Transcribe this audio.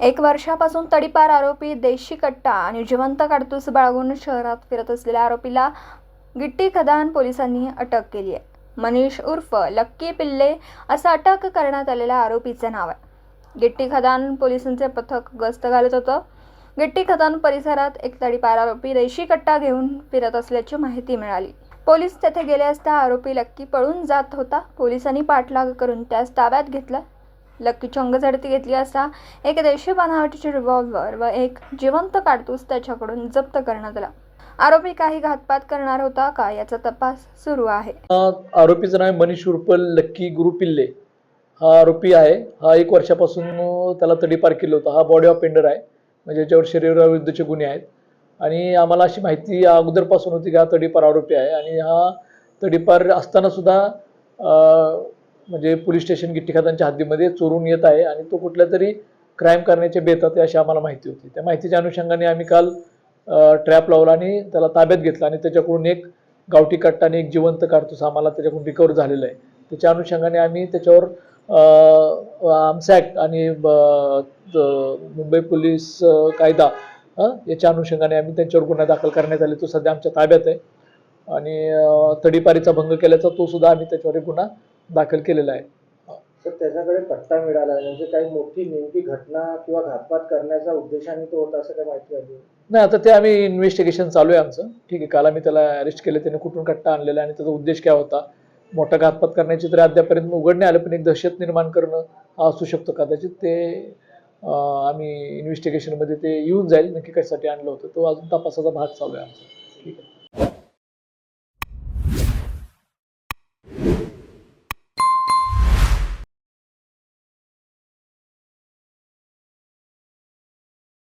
एक वर्षापासून तडीपार आरोपी देशी कट्टा आणि जिवंत काडतूस बाळगून शहरात फिरत असलेल्या आरोपीला गिट्टी खदान पोलिसांनी अटक केली आहे. मनीष उर्फ लक्की पिल्ले असं अटक करण्यात आलेल्या आरोपीचं नाव आहे. गिट्टी खदान पोलिसांचे पथक गस्त घालत होतं. गिट्टी खदान परिसरात एक तडीपार आरोपी देशी कट्टा घेऊन फिरत असल्याची माहिती मिळाली. पोलीस तेथे गेले असता आरोपी लक्की पळून जात होता. पोलिसांनी पाठलाग करून त्यास ताब्यात घेतलं. लक्कीची अंगझडती घेतली असता एक देशी बनावटीचे रिव्हॉल्वर व एक जिवंत काडतूस त्याच्याकडून जप्त करण्यात आला. आरोपी काही घातपात करणार होता का याचा तपास सुरू आहे. आरोपीचं नाव मनीष उर्फ लक्की गुरु पिल्ले. हा आरोपी आहे. हा एक वर्षापासून त्याला तडीपार केलं होतं. हा बॉडी ऑफ पेंडर आहे. म्हणजे ज्याच्यावर शरीराविरुद्धचे गुन्हे आहेत. आणि आम्हाला अशी माहिती अगोदरपासून होती की हा तडीपार आरोपी आहे. आणि हा तडीपार असताना सुद्धा म्हणजे पोलीस स्टेशन गिट्टीखातांच्या हद्दीमध्ये चोरून येत आहे आणि तो कुठल्या तरी क्राईम करण्याचे बेतात आहे अशी आम्हाला माहिती होती. त्या माहितीच्या अनुषंगाने आम्ही काल ट्रॅप लावला आणि त्याला ताब्यात घेतला आणि त्याच्याकडून एक गावठी कट्टा आणि एक जिवंत काढतोस आम्हाला त्याच्याकडून रिकवर झालेलं आहे. त्याच्या अनुषंगाने आम्ही त्याच्यावर आर्म्स ॲक्ट आणि ब- मुंबई पोलीस कायदा याच्या अनुषंगाने आम्ही त्यांच्यावर गुन्हा दाखल करण्यात आले. तो सध्या आमच्या ताब्यात आहे. आणि तडीपारीचा भंग केल्याचा तो सुद्धा आम्ही त्याच्यावर गुन्हा दाखल केलेला आहे. तर त्याच्याकडे पट्टा मिळाला आहे. म्हणजे काही मोठी नेमकी घटना किंवा घातपात करण्याच्या उद्देशाने तो होता असं काही माहिती आली नाही आता ते आम्ही इन्व्हेस्टिगेशन चालू आहे आमचं. ठीक आहे काल आम्ही त्याला अरेस्ट केलं. त्याने कुठून कट्टा आणलेला आणि त्याचा उद्देश काय होता? मोठा घातपात करण्याची तरी अद्यापर्यंत उघड नाही आलं पण एक दहशत निर्माण करणं हा असू शकतो कदाचित. ते आम्ही इन्व्हेस्टिगेशनमध्ये ते येऊन जाईल. नक्की कशासाठी आणलं होतं तो अजून तपासाचा भाग चालू आहे आमचा.